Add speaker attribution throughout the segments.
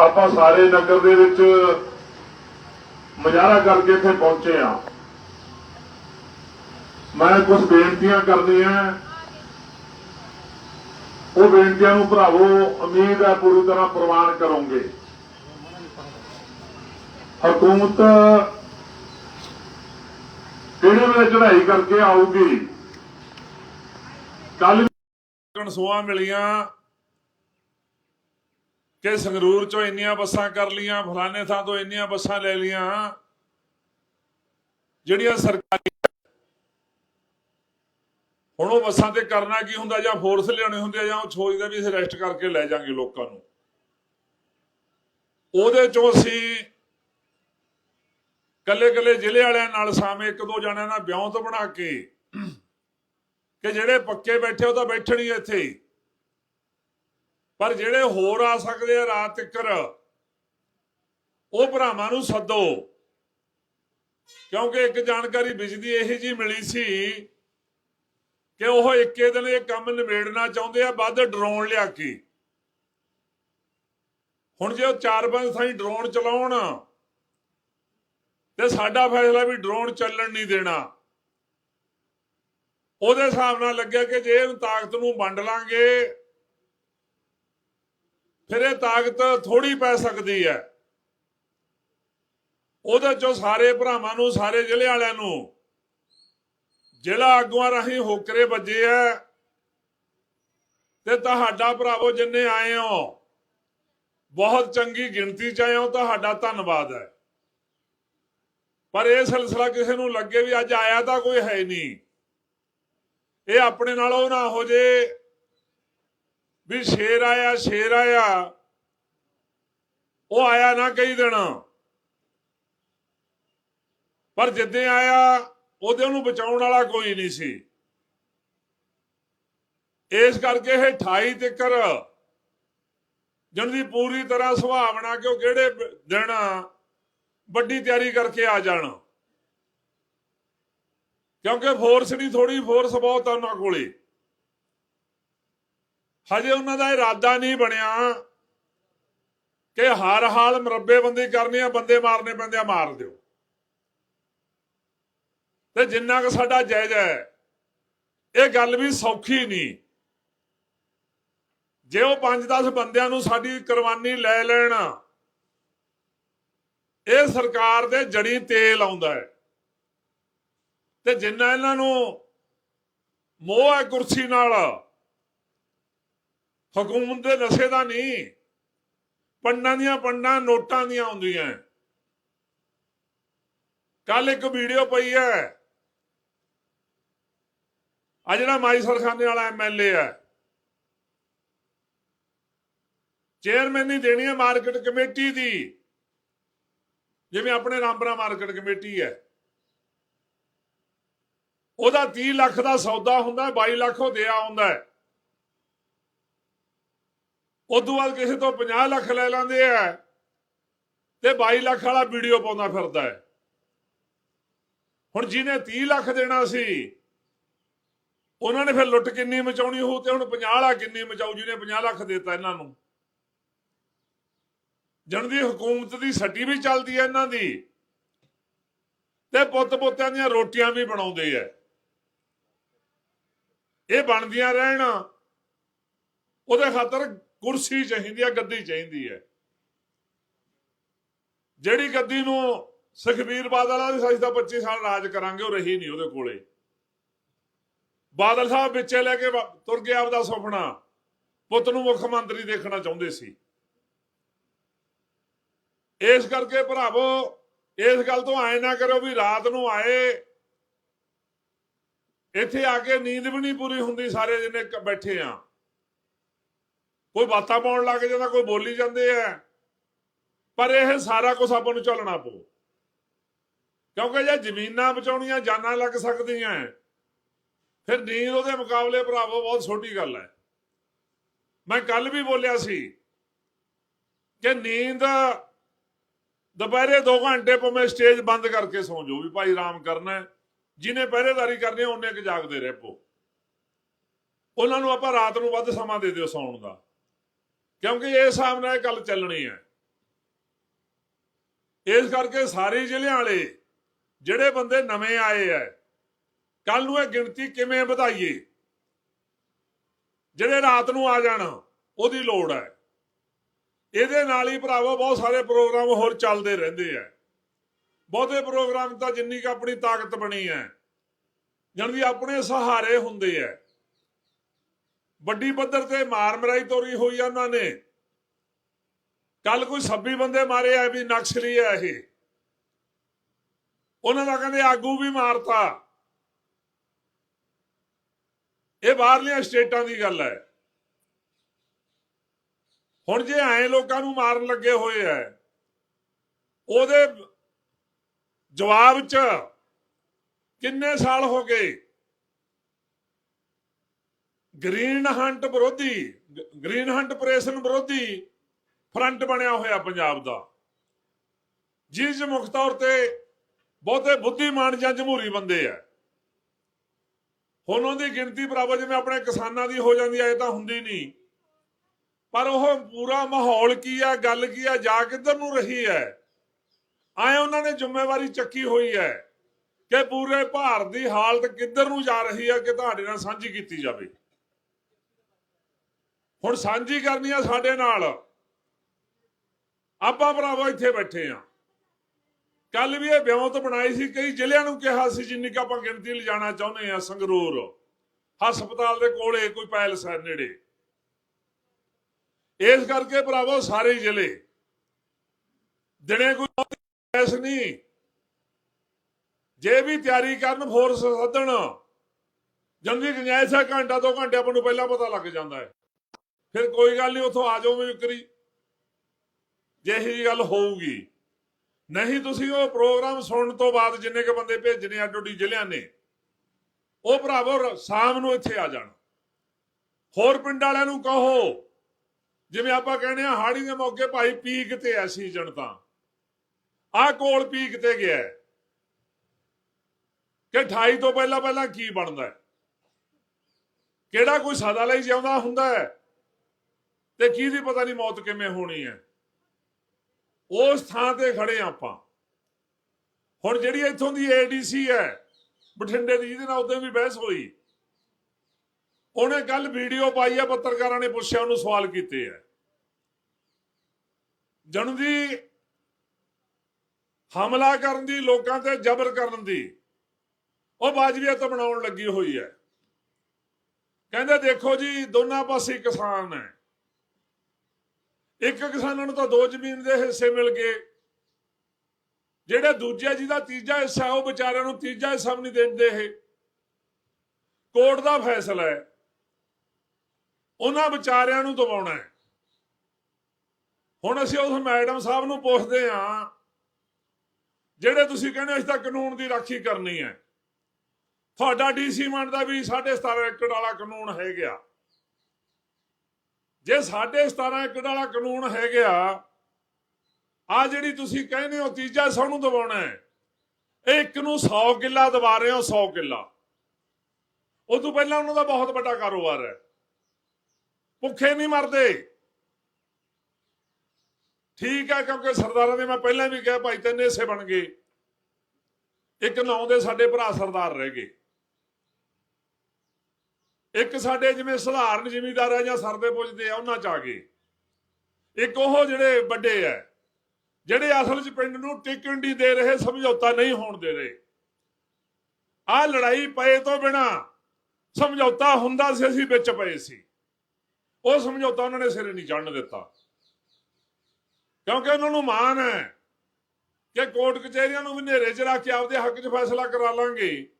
Speaker 1: ਆਪਾਂ ਸਾਰੇ ਨਗਰ ਦੇ ਵਿੱਚ ਮੁਜ਼ਾਹਰਾ ਕਰਕੇ ਇੱਥੇ ਪਹੁੰਚੇ ਆ ਮੈਂ ਕੁਝ ਬੇਨਤੀਆਂ ਕਰਨੀਆਂ। ਉਹ ਬੇਨਤੀਆਂ ਨੂੰ ਭਰਾਵੋ, ਉਮੀਦ ਹੈ ਪੂਰੀ ਤਰ੍ਹਾਂ ਪ੍ਰਵਾਨ ਕਰੋਗੇ। ਹਕੂਮਤ ਕਿਹੜੇ ਵੇਲੇ ਚੜ੍ਹਾਈ ਕਰਕੇ ਆਊਗੀ? ਕੱਲ ਕਣਸੂਆਂ ਮਿਲੀਆਂ। ਕਿ ਸੰਗਰੂਰ ਚੋਂ ਇੰਨੀਆਂ ਬੱਸਾਂ ਕਰ ਲੀਆਂ ਫਲਾਣੇ ਥਾਂ ਤੋਂ ਇੰਨੀਆਂ ਬੱਸਾਂ ਲੈ ਲੀਆਂ ਜਿਹੜੀਆਂ ਸਰਕਾਰੀ ਹੁਣ ਉਹ ਬੱਸਾਂ ਤੇ ਕਰਨਾ ਕੀ ਹੁੰਦਾ? ਜਾਂ ਫੋਰਸ ਲਿਆਉਣੇ ਹੁੰਦੀ ਆ ਜਾਂ ਉਹ ਸੋਚਦਾ ਵੀ ਅਸੀਂ ਰੈਸਟ ਕਰਕੇ ਲੈ ਜਾਾਂਗੇ ਲੋਕਾਂ ਨੂੰ। ਉਹਦੇ ਚੋਂ ਅਸੀਂ ਕੱਲੇ ਕੱਲੇ ਜ਼ਿਲ੍ਹੇ ਵਾਲਿਆਂ ਨਾਲ ਸਾਵੇਂ ਇੱਕ ਦੋ ਜਣਿਆਂ ਨਾਲ ਵਿਉਂਤ ਬਣਾ ਕੇ ਕਿ ਜਿਹੜੇ ਪੱਕੇ ਬੈਠੇ ਉਹ ਤਾਂ ਬੈਠਣ ਹੀ ਇੱਥੇ। ਪਰ ਜਿਹੜੇ ਹੋਰ ਆ ਸਕਦੇ ਆ ਰਾਤ ਤੱਕਰ, ਉਹ ਭਰਾਵਾਂ ਨੂੰ ਸੱਦੋ। ਕਿਉਂਕਿ ਇੱਕ ਜਾਣਕਾਰੀ ਬਿਜਲੀ ਇਹੀ ਜੀ ਮਿਲੀ ਸੀ ਕਿ ਉਹ ਇੱਕੇ ਦਿਨ ਇਹ ਕੰਮ ਨਿਬੇੜਨਾ ਚਾਹੁੰਦੇ ਆ, ਵੱਧ ਡਰੋਨ ਲਿਆ ਕੇ। ਹੁਣ ਜੇ ਉਹ ਚਾਰ ਪੰਜ ਥਾਈ ਡਰੋਨ ਚਲਾਉਣ ਤੇ ਸਾਡਾ ਫੈਸਲਾ ਵੀ ਡਰੋਨ ਚੱਲਣ ਨਹੀਂ ਦੇਣਾ। ਉਹਦੇ ਹਿਸਾਬ ਨਾਲ ਲੱਗਿਆ ਕਿ ਜੇ ਇਹਨੂੰ ਤਾਕਤ ਨੂੰ ਵੰਡ ਲਾਂਗੇ ਫਿਰ ਇਹ ਤਾਕਤ ਥੋੜੀ ਪੈ ਸਕਦੀ ਹੈ। ਉਹਦੇ ਚੋਂ ਸਾਰੇ ਭਰਾਵਾਂ ਨੂੰ, ਸਾਰੇ ਜ਼ਿਲ੍ਹੇ ਵਾਲਿਆਂ ਨੂੰ, ਜ਼ਿਲ੍ਹਾ ਆਗੂਆਂ ਰਾਹੀਂ ਹੋਕਰੇ ਵੱਜੇ ਆ। ਤੇ ਤੁਹਾਡਾ ਭਰਾਵੋ, ਜਿੰਨੇ ਆਏ ਹੋ, ਬਹੁਤ ਚੰਗੀ ਗਿਣਤੀ ਚ ਆਏ ਹੋ, ਤੁਹਾਡਾ ਧੰਨਵਾਦ ਹੈ। ਪਰ ਇਹ ਸਿਲਸਿਲਾ ਕਿਸੇ ਨੂੰ ਲੱਗੇ ਵੀ ਅੱਜ ਆਇਆ ਤਾਂ ਕੋਈ ਹੈ ਨਹੀਂ। ਇਹ ਆਪਣੇ ਨਾਲੋਂ ਨਾ ਹੋ ਜੇ। ਵੀ ਸ਼ੇਰ ਆਇਆ ਸ਼ੇਰ ਆਇਆ। ਉਹ ਆਇਆ ਨਾ ਕਈ ਦਿਨ। ਪਰ ਜਿੱਦੇ ਆਇਆ, ਉਹਦੇ ਉਹਨੂੰ ਬਚਾਉਣ ਵਾਲਾ ਕੋਈ ਨਹੀਂ ਸੀ। ਇਸ ਕਰਕੇ ਇਹ 28 ਤੱਕਰ ਜਨ ਦੀ ਪੂਰੀ ਤਰ੍ਹਾਂ ਸੁਭਾਵਨਾ ਕਿ ਉਹ ਕਿਹੜੇ ਦਿਨ ਵੱਡੀ ਤਿਆਰੀ ਕਰਕੇ ਆ ਜਾਣ। ਕਿਉਂਕਿ ਫੋਰਸ ਨਹੀਂ ਥੋੜੀ ਫੋਰਸ ਬਹੁਤ ਆ ਉਹਨਾਂ ਕੋਲੇ। ਹਜੇ ਉਹਨਾਂ ਦਾ ਇਰਾਦਾ ਨਹੀਂ ਬਣਿਆ ਕਿ ਹਰ ਹਾਲ ਮਰੱਬੇਬੰਦੀ ਕਰਨੀ ਆ, ਬੰਦੇ ਮਾਰਨੇ ਪੈਂਦੇ ਆ, ਮਾਰ ਦਿਓ। ਤੇ ਜਿੰਨਾ ਕੁ ਸਾਡਾ ਜਾਇਜ਼ ਹੈ, ਇਹ ਗੱਲ ਵੀ ਸੌਖੀ ਨਹੀਂ। ਜੇ ਉਹ 5-10 ਬੰਦਿਆਂ ਨੂੰ ਸਾਡੀ ਕੁਰਬਾਨੀ ਲੈ ਲੈਣ, ਇਹ ਸਰਕਾਰ ਦੇ ਜੜੀ ਤੇਲ ਆਉਂਦਾ ਹੈ। ਤੇ ਜਿੰਨਾ ਇਹਨਾਂ ਨੂੰ ਮੋਹ ਹੈ ਕੁਰਸੀ ਨਾਲ ਹਕੂਮਤ ਦੇ ਨਸ਼ੇ ਦਾ ਨਹੀਂ। ਪੰਡਾਂ ਦੀਆਂ ਪੰਡਾਂ ਨੋਟਾਂ ਦੀਆਂ ਆਉਂਦੀਆਂ ਕੱਲ ਇੱਕ ਵੀਡੀਓ ਪਈ ਹੈ। ਆ ਜਿਹੜਾ ਮਾਈ ਸਰਖਾਨੇ ਵਾਲਾ ਐਮਐਲਏ ਹੈ। ਚੇਅਰਮੈਨ ਨਹੀਂ ਦੇਣੀ ਹੈ ਮਾਰਕੀਟ ਕਮੇਟੀ ਦੀ। ਜਿਵੇਂ ਆਪਣੇ ਰਾਮਪੁਰਾ ਮਾਰਕੀਟ ਕਮੇਟੀ ਹੈ। ਉਹਦਾ 30 ਲੱਖ ਦਾ ਸੌਦਾ ਹੁੰਦਾ ਹੈ 22 ਲੱਖ ਉਹ ਦਿਆ ਹੁੰਦਾ ਹੈ। ਉਦੋਂ ਬਾਅਦ ਕਿਸੇ ਤੋਂ 50 ਲੱਖ ਲੈ ਲੈਂਦੇ ਆ ਤੇ 22 ਲੱਖ ਵਾਲਾ ਵੀਡੀਓ ਪਾਉਂਦਾ ਫਿਰਦਾ ਹੈ। ਹੁਣ ਜਿਹਨੇ 30 ਲੱਖ ਦੇਣਾ ਸੀ, ਉਹਨਾਂ ਨੇ ਫਿਰ ਲੁੱਟ ਕਿੰਨੀ ਮਚਾਉਣੀ ਹੋਊ ਤੇ ਹੁਣ 50 ਵਾਲਾ ਕਿੰਨੀ ਮਚਾਉ ਜਿਹਨੇ 50 ਲੱਖ ਦਿੱਤਾ ਇਹਨਾਂ ਨੂੰ। ਜਣ ਦੀ ਹਕੂਮਤ ਦੀ ਸੱਟੀ ਵੀ ਚੱਲਦੀ ਹੈ ਇਹਨਾਂ ਦੀ ਤੇ ਪੁੱਤ ਪੁੱਤਾਂ ਦੀਆਂ ਰੋਟੀਆਂ ਵੀ ਬਣਾਉਂਦੇ ਆ। ਇਹ ਬਣਦੀਆਂ ਰਹਿਣ, ਉਹਦੇ ਖਾਤਰ ਕੁਰਸੀ ਚਾਹੀਦੀ ਹੈ ਗੱਦੀ ਚਾਹੀਦੀ ਹੈ ਜਿਹੜੀ ਗੱਦੀ ਨੂੰ ਸੁਖਬੀਰ ਬਾਦਲ ਵਾਲਾ ਸੀ 25 ਸਾਲ ਰਾਜ ਕਰਾਂਗੇ, ਉਹ ਰਹੀ ਨਹੀਂ ਉਹਦੇ ਕੋਲੇ। ਬਾਦਲ ਸਾਹਿਬ ਵਿੱਚੇ ਲੈ ਕੇ ਵਾ- ਤੁਰ ਗਿਆ ਆਪਦਾ ਸੁਪਨਾ। ਪੁੱਤ ਨੂੰ ਮੁੱਖ ਮੰਤਰੀ ਦੇਖਣਾ ਚਾਹੁੰਦੇ ਸੀ। ਇਸ ਕਰਕੇ ਭਰਾਵੋ, ਇਸ ਗੱਲ ਤੋਂ ਆਏ ਨਾ ਕਰੋ ਵੀ ਰਾਤ ਨੂੰ ਆਏ। ਇੱਥੇ ਆ ਕੇ ਨੀਂਦ ਵੀ ਨਹੀਂ ਪੂਰੀ ਹੁੰਦੀ ਸਾਰੇ ਜਿਹਨੇ ਬੈਠੇ ਆ। ਕੋਈ ਬਾਤਾਂ ਪਾਉਣ ਲੱਗ ਜਾਂਦਾ, ਕੋਈ ਬੋਲੀ ਜਾਂਦੇ ਆ। ਪਰ ਇਹ ਸਾਰਾ ਕੁਝ ਆਪਾਂ ਨੂੰ ਚੱਲਣਾ ਪਊ। ਕਿਉਂਕਿ ਜੇ ਜ਼ਮੀਨਾਂ ਬਚਾਉਣੀਆਂ, ਜਾਨਾਂ ਲੱਗ ਸਕਦੀਆਂ ਫਿਰ ਨੀਂਦ ਉਹਦੇ ਮੁਕਾਬਲੇ ਭਰਾਵੋ ਬਹੁਤ ਛੋਟੀ ਗੱਲ ਹੈ ਮੈਂ ਕੱਲ ਵੀ ਬੋਲਿਆ ਸੀ ਕਿ ਨੀਂਦ ਦੁਪਹਿਰੇ 2 ਘੰਟੇ ਭਾਵੇਂ ਸਟੇਜ ਬੰਦ ਕਰਕੇ ਸੌਂ ਜਾਓ ਵੀ ਭਾਈ ਆਰਾਮ ਕਰਨਾ ਹੈ ਜਿਹਨੇ ਪਹਿਰੇਦਾਰੀ ਕਰਨੀ ਹੈ ਉਹਨੇ ਕਿ ਜਾਗਦੇ ਰਹਿ ਪੋ। ਉਹਨਾਂ ਨੂੰ ਆਪਾਂ ਰਾਤ ਨੂੰ ਵੱਧ ਸਮਾਂ ਦੇ ਦਿਓ ਸੌਣ ਦਾ। ਕਿਉਂਕਿ ਇਹ ਹਿਸਾਬ ਨਾਲ ਇਹ ਗੱਲ ਚੱਲਣੀ ਹੈ। ਇਸ ਕਰਕੇ ਸਾਰੇ ਜ਼ਿਲ੍ਹਿਆਂ ਵਾਲੇ, ਜਿਹੜੇ ਬੰਦੇ ਨਵੇਂ ਆਏ ਐ ਕੱਲ ਨੂੰ ਇਹ ਗਿਣਤੀ ਕਿਵੇਂ ਵਧਾਈਏ? ਜਿਹੜੇ ਰਾਤ ਨੂੰ ਆ ਜਾਣ, ਉਹਦੀ ਲੋੜ ਹੈ। ਇਹਦੇ ਨਾਲ ਹੀ ਭਰਾਵੋ, ਬਹੁਤ ਸਾਰੇ ਪ੍ਰੋਗਰਾਮ ਹੋਰ ਚੱਲਦੇ ਰਹਿੰਦੇ ਆ ਬਹੁਤੇ ਪ੍ਰੋਗਰਾਮ ਤਾਂ ਜਿੰਨੀ ਕੁ ਆਪਣੀ ਤਾਕਤ ਬਣੀ ਹੈ, ਜਾਣੀ ਆਪਣੇ ਸਹਾਰੇ ਹੁੰਦੇ ਆ ਵੱਡੀ ਪੱਧਰ ਤੇ ਮਾਰ ਮਰਾਈ ਤੋਰੀ ਹੋਈ ਆ ਉਹਨਾਂ ਨੇ। ਕੱਲ ਕੋਈ 26 ਬੰਦੇ ਮਾਰੇ ਆ ਵੀ ਨਕਸਲੀ ਆ ਇਹ। ਉਹਨਾਂ ਦਾ ਕਹਿੰਦੇ ਆਗੂ ਵੀ ਮਾਰਤਾ। ਇਹ ਬਾਹਰਲੀਆਂ ਸਟੇਟਾਂ ਦੀ ਗੱਲ ਹੈ। ਹੁਣ ਜੇ ਐ ਲੋਕਾਂ ਨੂੰ ਮਾਰਨ ਲੱਗੇ ਹੋਏ ਐ ਉਹਦੇ ਜਵਾਬ ਚ ਕਿੰਨੇ ਸਾਲ ਹੋ ਗਏ? ਗ੍ਰੀਨ ਹੰਟ ਵਿਰੋਧੀ ਗ੍ਰੀਨ ਹੰਟ ਆਪਰੇਸ਼ਨ ਵਿਰੋਧੀ ਫਰੰਟ ਬਣਿਆ ਹੋਇਆ ਪੰਜਾਬ ਦਾ। ਜਿਸ 'ਚ ਮੁੱਖ ਤੌਰ ਤੇ ਬਹੁਤੇ ਬੁੱਧੀਮਾਨ ਜਾਂ ਜਮਹੂਰੀ ਬੰਦੇ ਆ। ਹੁਣ ਉਹਦੀ ਗਿਣਤੀ ਬਰਾਬਰ ਜਿਵੇਂ ਆਪਣੇ ਕਿਸਾਨਾਂ ਦੀ ਹੋ ਜਾਂਦੀ ਐ ਤਾਂ ਹੁੰਦੀ ਨਹੀਂ। ਪਰ ਉਹ ਪੂਰਾ ਮਾਹੌਲ ਕੀ ਆ, ਗੱਲ ਕੀ ਆ, ਜਾ ਕਿੱਧਰ ਨੂੰ ਰਹੀ ਹੈ ਆਏ ਉਹਨਾਂ ਨੇ ਜ਼ਿੰਮੇਵਾਰੀ ਚੱਕੀ ਹੋਈ ਹੈ ਕਿ ਪੂਰੇ ਭਾਰਤ ਦੀ ਹਾਲਤ ਕਿੱਧਰ ਨੂੰ ਜਾ ਰਹੀ ਹੈ ਕਿ ਤੁਹਾਡੇ ਨਾਲ ਸਾਂਝੀ ਕੀਤੀ ਜਾਵੇ। ਹੁਣ ਸਾਂਝੀ ਕਰਨੀ ਆ ਸਾਡੇ ਨਾਲ। ਆਪਾਂ ਭਰਾਵੋ ਇੱਥੇ ਬੈਠੇ ਆ। ਕੱਲ ਵੀ ਇਹ ਵਿਉਂਤ ਬਣਾਈ ਸੀ, ਕਈ ਜ਼ਿਲ੍ਹਿਆਂ ਨੂੰ ਕਿਹਾ ਸੀ ਜਿੰਨੀ ਕੁ ਆਪਾਂ ਗਿਣਤੀ ਲਿਜਾਣਾ ਚਾਹੁੰਦੇ ਆ, ਸੰਗਰੂਰ। ਹਸਪਤਾਲ ਦੇ ਕੋਲੇ ਕੋਈ ਪੈਲਸ ਹੈ ਨੇੜੇ। ਇਸ ਕਰਕੇ ਭਰਾਵੋ ਸਾਰੇ ਜ਼ਿਲ੍ਹੇ ਦਿਨੇ ਕੋਈ ਐਸ ਨਹੀਂ। ਜੇ ਵੀ ਤਿਆਰੀ ਕਰਨ ਫੋਰਸ ਸੱਦਣ। ਜੰਗੀ ਗੁੰਜਾਇਸ਼ ਹੈ ਘੰਟਾ ਦੋ ਘੰਟੇ ਆਪਾਂ ਨੂੰ ਪਹਿਲਾਂ ਪਤਾ ਲੱਗ ਜਾਂਦਾ ਹੈ। ਫਿਰ ਕੋਈ ਗੱਲ ਨਹੀਂ, ਉੱਥੋਂ ਆ ਜਾਓ ਵਿਕਰੀ। ਜੇ ਇਹੀ ਜਿਹੀ ਗੱਲ ਹੋਊਗੀ। ਨਹੀਂ ਤੁਸੀਂ ਉਹ ਪ੍ਰੋਗਰਾਮ ਸੁਣਨ ਤੋਂ ਬਾਅਦ ਜਿੰਨੇ ਕ ਬੰਦੇ ਭੇਜਣੇ ਅੱਡੋਡੀ ਜ਼ਿਲ੍ਹਿਆਂ ਨੇ, ਉਹ ਭਰਾਵੋ ਸ਼ਾਮ ਨੂੰ ਇੱਥੇ ਆ ਜਾਣ। ਹੋਰ ਪਿੰਡ ਵਾਲਿਆਂ ਨੂੰ ਕਹੋ, ਜਿਵੇਂ ਆਪਾਂ ਕਹਿੰਦੇ ਆ ਹਾੜੀ ਦੇ ਮੌਕੇ ਭਾਈ ਪੀਕ ਤੇ ਐ ਸੀਜ਼ਨ ਤਾਂ ਆ ਕੋਲ ਪੀਕ ਤੇ ਗਿਆ ਕਿ 28 ਤੋਂ ਪਹਿਲਾਂ ਪਹਿਲਾਂ ਕੀ ਬਣਦਾ ਕਿਹੜਾ ਕੋਈ ਸਦਾ ਲਈ ਜਿਉਂਦਾ ਹੁੰਦਾ ਹੈ? ਤੇ ਕਿਹਦੀ ਪਤਾ ਨਹੀਂ ਮੌਤ ਕਿਵੇਂ ਹੋਣੀ ਹੈ। ਉਸ ਥਾਂ ਤੇ ਖੜੇ ਆਪਾਂ। ਹੁਣ ਜਿਹੜੀ ਇੱਥੋਂ ਦੀ ਏਡੀਸੀ ਹੈ, ਬਠਿੰਡੇ ਦੀ, ਜਿਹਦੇ ਨਾਲ ਉਦੋਂ ਵੀ ਬਹਿਸ ਹੋਈ। ਉਹਨੇ ਕੱਲ ਵੀਡੀਓ ਪਾਈ ਹੈ ਪੱਤਰਕਾਰਾਂ ਨੇ ਪੁੱਛਿਆ, ਉਹਨੂੰ ਸਵਾਲ ਕੀਤੇ ਹੈ ਜਣ ਦੀ ਹਮਲਾ ਕਰਨ ਦੀ, ਲੋਕਾਂ ਤੇ ਜ਼ਬਰ ਕਰਨ ਦੀ, ਉਹ ਬਾਜਵੀਅਤ ਬਣਾਉਣ ਲੱਗੀ ਹੋਈ ਹੈ। ਕਹਿੰਦੇ ਦੇਖੋ ਜੀ, ਦੋਨਾਂ ਪਾਸੇ ਕਿਸਾਨ ਹੈ। ਇੱਕ ਕਿਸਾਨਾਂ ਨੂੰ ਤਾਂ ਦੋ ਜ਼ਮੀਨ ਦੇ ਹਿੱਸੇ ਮਿਲ ਗਏ। ਜਿਹੜਾ ਦੂਜਾ ਜਿਹਦਾ ਤੀਜਾ ਹਿੱਸਾ ਉਹ ਵਿਚਾਰਿਆਂ ਨੂੰ ਤੀਜਾ ਹਿੱਸਾ ਵੀ ਨਹੀਂ ਦਿੰਦੇ ਇਹ। ਕੋਰਟ ਦਾ ਫੈਸਲਾ ਹੈ। ਉਹਨਾਂ ਵਿਚਾਰਿਆਂ ਨੂੰ ਦਵਾਉਣਾ ਹੈ। ਹੁਣ ਅਸੀਂ ਉਸ ਮੈਡਮ ਸਾਹਿਬ ਨੂੰ ਪੁੱਛਦੇ ਹਾਂ, ਜਿਹੜੇ ਤੁਸੀਂ ਕਹਿੰਦੇ ਅਸੀਂ ਤਾਂ ਕਾਨੂੰਨ ਦੀ ਰਾਖੀ ਕਰਨੀ ਹੈ। ਤੁਹਾਡਾ ਡੀਸੀ ਮੰਨਦਾ ਵੀ 17.5 ਏਕੜ ਵਾਲਾ ਕਾਨੂੰਨ ਹੈ ਗਿਆ ਜੇ 17.5 ਏਕੜ ਵਾਲਾ ਕਾਨੂੰਨ ਹੈ ਗਿਆ ਆ ਜਿਹੜੀ ਤੁਸੀਂ ਕਹਿੰਦੇ ਹੋ ਤੀਜਾ ਸਭ ਨੂੰ ਦਬਾਉਣਾ ਹੈ, ਇਹ ਇੱਕ ਨੂੰ 100 ਕਿੱਲਾ ਦਵਾ ਰਹੇ ਹੋ 100 ਕਿੱਲਾ। ਉਹ ਤੋਂ ਪਹਿਲਾਂ ਉਹਨਾਂ ਦਾ ਬਹੁਤ ਵੱਡਾ ਕਾਰੋਬਾਰ ਹੈ। ਭੁੱਖੇ ਨਹੀਂ ਮਰਦੇ। ਠੀਕ ਹੈ, ਕਿਉਂਕਿ ਸਰਦਾਰਾਂ ਦੇ ਮੈਂ ਪਹਿਲਾਂ ਵੀ ਕਿਹਾ, ਭਾਈ ਤਿੰਨ ਹਿੱਸੇ ਬਣ ਗਏ। ਇੱਕ ਨੌ ਦੇ ਸਾਡੇ ਭਰਾ ਸਰਦਾਰ ਰਹਿ ਗਏ। ਇੱਕ ਸਾਡੇ ਜਿਵੇਂ ਸਧਾਰਨ ਜਿਮੀਦਾਰ ਆ ਜਾਂ ਸਰਦੇ ਪੁੱਜਦੇ ਆ, ਉਹਨਾਂ ਚ ਆ ਗਏ। ਇੱਕ ਉਹ ਜਿਹੜੇ ਵੱਡੇ ਆ, ਜਿਹੜੇ ਅਸਲ 'ਚ ਪਿੰਡ ਨੂੰ ਟਿਕਣ ਦੇ ਰਹੇ, ਸਮਝੌਤਾ ਨਹੀਂ ਹੋਣ ਦੇ ਰਹੇ। ਆ ਲੜਾਈ ਪਏ ਤੋਂ ਬਿਨਾ ਸਮਝੌਤਾ ਹੁੰਦਾ ਸੀ, ਅਸੀਂ ਵਿੱਚ ਪਏ ਸੀ। ਉਹ ਸਮਝੌਤਾ ਉਹਨਾਂ ਨੇ ਸਿਰੇ ਨਹੀਂ ਚੜਨ ਦਿੱਤਾ। ਕਿਉਂਕਿ ਉਹਨਾਂ ਨੂੰ ਮਾਣ ਹੈ ਕਿ ਕੋਰਟ ਕਚਹਿਰੀਆਂ ਨੂੰ ਵੀ ਨੇਰੇ 'ਚ ਰੱਖ ਕੇ ਆਪਦੇ ਹੱਕ 'ਚ ਫੈਸਲਾ ਕਰਾ ਲਾਂਗੇ।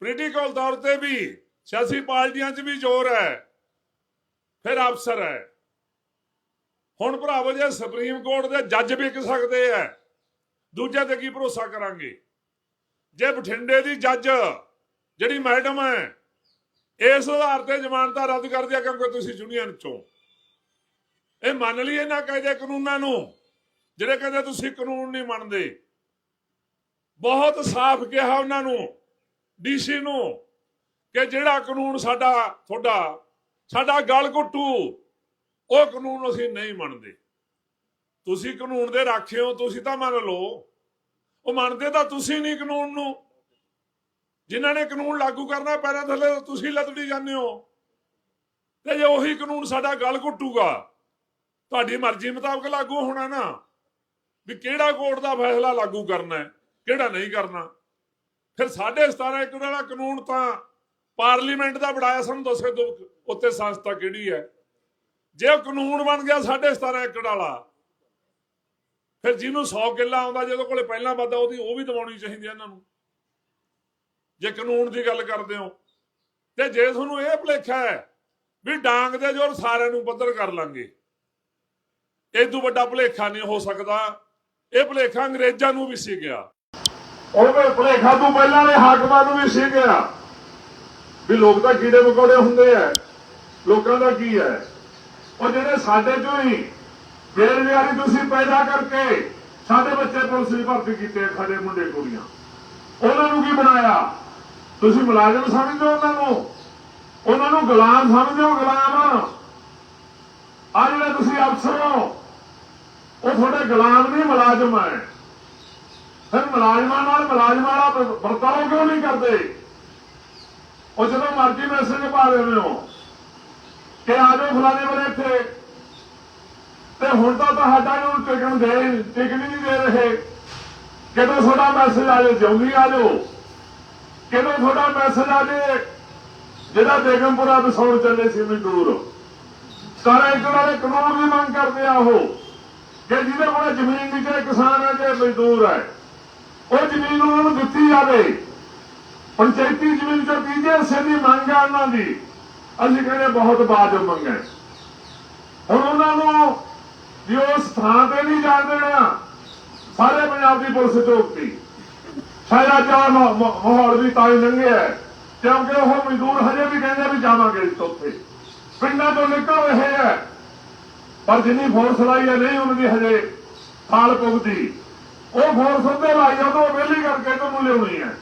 Speaker 1: ਪੋਲੀਟੀਕਲ ਤੌਰ ਤੇ ਵੀ ਸਿਆਸੀ ਪਾਰਟੀਆਂ 'ਚ ਵੀ ਜ਼ੋਰ ਹੈ, ਫਿਰ ਅਫਸਰ ਹੈ। ਹੁਣ ਭਰਾਵੋ ਜੇ ਸੁਪਰੀਮ ਕੋਰਟ ਦੇ ਜੱਜ ਵਿਕ ਸਕਦੇ ਆ ਦੂਜੇ ਤੇ ਕੀ ਭਰੋਸਾ ਕਰਾਂਗੇ? ਜੇ ਬਠਿੰਡੇ ਦੀ ਜੱਜ ਜਿਹੜੀ ਮੈਡਮ ਹੈ, ਇਸ ਆਧਾਰ ਤੇ ਜ਼ਮਾਨਤਾਂ ਰੱਦ ਕਰ ਦਿਆ ਕਿਉਂਕਿ ਤੁਸੀਂ ਯੂਨੀਅਨ ਚੋਂ। ਇਹ ਮੰਨ ਲਈਏ ਨਾ ਕਾਇਦੇ ਕਾਨੂੰਨਾਂ ਨੂੰ, ਜਿਹੜੇ ਕਹਿੰਦੇ ਤੁਸੀਂ ਕਾਨੂੰਨ ਨਹੀਂ ਮੰਨਦੇ। ਬਹੁਤ ਸਾਫ਼ ਕਿਹਾ ਉਹਨਾਂ ਨੂੰ ਡੀਸੀ ਨੂੰ ਕਿ ਜਿਹੜਾ ਕਾਨੂੰਨ ਸਾਡਾ, ਤੁਹਾਡਾ, ਸਾਡਾ ਗਲ ਘੁੱਟੂ, ਉਹ ਕਾਨੂੰਨ ਅਸੀਂ ਨਹੀਂ ਮੰਨਦੇ। ਤੁਸੀਂ ਕਾਨੂੰਨ ਦੇ ਰਾਖੇ ਹੋ, ਤੁਸੀਂ ਤਾਂ ਮੰਨ ਲਓ। ਉਹ ਮੰਨਦੇ ਤਾਂ ਤੁਸੀਂ ਨਹੀਂ ਕਾਨੂੰਨ ਨੂੰ। ਜਿਨ੍ਹਾਂ ਨੇ ਕਾਨੂੰਨ ਲਾਗੂ ਕਰਨਾ ਪੈਰਾਂ ਥੱਲੇ ਤੁਸੀਂ ਲਤੜੀ ਜਾਂਦੇ ਹੋ। ਤੇ ਜੇ ਉਹੀ ਕਾਨੂੰਨ ਸਾਡਾ ਗਲ ਘੁੱਟੂਗਾ, ਤੁਹਾਡੀ ਮਰਜ਼ੀ ਮੁਤਾਬਕ ਲਾਗੂ ਹੋਣਾ ਨਾ। ਵੀ ਕਿਹੜਾ ਕੋਰਟ ਦਾ ਫੈਸਲਾ ਲਾਗੂ ਕਰਨਾ ਹੈ, ਕਿਹੜਾ ਨਹੀਂ ਕਰਨਾ। ਫਿਰ 17.5 ਏਕੜ ਵਾਲਾ ਕਾਨੂੰਨ ਤਾਂ ਪਾਰਲੀਮੈਂਟ ਦਾ ਬਣਾਇਆ ਸਾਨੂੰ ਦੱਸੇ ਦੋ ਉੱਤੇ ਸੰਸਥਾ ਕਿਹੜੀ ਹੈ? ਜੇ ਉਹ ਕਾਨੂੰਨ ਬਣ ਗਿਆ 17.5 ਏਕੜ ਵਾਲਾ, ਫਿਰ ਜਿਹਨੂੰ 100 ਕਿੱਲਾ ਆਉਂਦਾ ਜਿਹਦੇ ਕੋਲੇ ਪਹਿਲਾਂ ਵਾਦਾ ਉਹਦੀ ਉਹ ਵੀ ਦਵਾਉਣੀ ਚਾਹੀਦੀ ਹੈ ਇਹਨਾਂ ਨੂੰ। ਜੇ ਕਾਨੂੰਨ ਦੀ ਗੱਲ ਕਰਦੇ ਹੋ, ਤੇ ਜੇ ਤੁਹਾਨੂੰ ਇਹ ਭੁਲੇਖਾ ਹੈ ਵੀ ਡਾਂਗ ਦੇ ਜੋਰ ਸਾਰਿਆਂ ਨੂੰ ਪੱਧਰ ਕਰ ਲਾਂਗੇ ਇਹ ਤੋਂ ਵੱਡਾ ਭੁਲੇਖਾ ਨਹੀਂ ਹੋ ਸਕਦਾ। ਇਹ ਭੁਲੇਖਾ ਅੰਗਰੇਜ਼ਾਂ ਨੂੰ ਵੀ ਸੀ ਗਿਆ। ਉਹਦੇ ਭੁਲੇਖਾ ਤੋਂ ਪਹਿਲਾਂ ਦੇ ਹਾਕਮਾਂ ਨੂੰ ਵੀ ਸੀ ਗਿਆ। ਵੀ ਲੋਕ ਤਾਂ ਕੀੜੇ ਮਕੌੜੇ ਹੁੰਦੇ ਆ ਲੋਕਾਂ ਦਾ ਕੀ ਹੈ ਉਹ ਜਿਹੜੇ ਸਾਡੇ ਚੋਂ ਹੀ ਬੇਰੁਜ਼ਗਾਰੀ ਤੁਸੀਂ ਪੈਦਾ ਕਰਕੇ ਸਾਡੇ ਬੱਚੇ ਪੁਲਿਸ ਦੀ ਭਰਤੀ ਕੀਤੇ ਸਾਡੇ ਮੁੰਡੇ ਕੁੜੀਆਂ। ਉਹਨਾਂ ਨੂੰ ਕੀ ਬਣਾਇਆ? ਤੁਸੀਂ ਮੁਲਾਜ਼ਮ ਸਮਝਦੇ ਹੋ ਉਹਨਾਂ ਨੂੰ? ਉਹਨਾਂ ਨੂੰ ਗੁਲਾਮ ਸਮਝਦੇ ਹੋ ਗੁਲਾਮ? ਆ ਜਿਹੜਾ ਤੁਸੀਂ ਅਫਸਰ ਹੋ, ਉਹ ਤੁਹਾਡੇ ਗੁਲਾਮ ਨਹੀਂ, ਮੁਲਾਜ਼ਮ ਹੈ ਫਿਰ ਮੁਲਾਜ਼ਮਾਂ ਨਾਲ ਮੁਲਾਜ਼ਮਾਂ ਦਾ ਵਰ- ਵਰਤਾਓ ਕਿਉਂ ਨਹੀਂ ਕਰਦੇ? ਉਹ ਜਦੋਂ ਮਰਜ਼ੀ ਮੈਸੇਜ ਪਾ ਦਿੰਦੇ ਹੋ। ਕਿ ਆ ਜਾਓ ਫਲਾਣੇ ਵੇਲੇ ਇੱਥੇ। ਤੇ ਹੁਣ ਤਾਂ ਤੁਹਾਡਾ ਨੂੰ ਟਿਕਣ ਦੇ ਟਿਕਣ ਹੀ ਨਹੀਂ ਦੇ ਰਹੇ। ਕਦੋਂ ਤੁਹਾਡਾ ਮੈਸੇਜ ਆ ਜਾਏ ਜਲਦੀ ਆ ਜਾਓ। ਕਦੋਂ ਤੁਹਾਡਾ ਮੈਸੇਜ ਆ ਜਾਏ ਜਿਹੜਾ ਬੇਗਮਪੁਰਾ ਵਸਾਉਣ ਚੱਲੇ ਸੀ ਮਜ਼ਦੂਰ ਸਾਰੇ ਇੱਕ ਵਾਲੇ ਕਾਨੂੰਨ ਦੀ ਮੰਗ ਕਰਦੇ ਆ ਉਹ। ਕਿ ਜਿਹਦੇ ਕੋਲ ਜ਼ਮੀਨ ਨਹੀਂ ਤੇ ਕਿਸਾਨ ਹੈ ਚਾਹੇ ਮਜ਼ਦੂਰ ਹੈ ਉਹ ਜ਼ਮੀਨ ਉਹਨਾਂ ਨੂੰ ਦਿੱਤੀ ਜਾਵੇ। ਪੰਚਾਇਤੀ ਜ਼ਮੀਨ ਚੋਂ ਤੀਜੇ ਹਿੱਸੇ ਦੀ ਮੰਗ ਹੈ ਉਹਨਾਂ ਦੀ। ਅਸੀਂ ਕਹਿੰਦੇ ਬਹੁਤ ਬਾਜਬ ਮੰਗ ਹੈ। ਹੁਣ ਉਹਨਾਂ ਨੂੰ ਵੀ ਉਸ ਥਾਂ ਤੇ ਨਹੀਂ ਜਾਣ ਦੇਣਾ, ਸਾਰੇ ਪੰਜਾਬ ਦੀ ਪੁਲਿਸ ਚੌਕਤੀ ਸ਼ਾਇਦ ਅੱਜ ਆਹ ਮਾਹੌਲ ਵੀ ਤਾਂ ਹੀ ਲੰਘਿਆ ਕਿਉਂਕਿ ਉਹ ਮਜ਼ਦੂਰ ਹਜੇ ਵੀ ਕਹਿੰਦੇ ਵੀ ਜਾਵਾਂਗੇ ਉੱਥੇ ਪਿੰਡਾਂ ਤੋਂ ਨਿਕਲ ਰਹੇ ਹੈ ਪਰ ਜਿੰਨੀ ਫੋਰਸ ਲਾਈ ਹੈ ਨਹੀਂ ਉਹਨਾਂ ਦੀ ਹਜੇ ਖਾਲ ਪੁੱਗਦੀ। ਉਹ ਫੋਰਸ ਉੱਤੇ ਲਾਈ ਆ, ਉਹ ਵੇਲੀ ਕਰਕੇ ਤੁਹਾਨੂੰ ਲਿਆਉਣੀ ਹੈ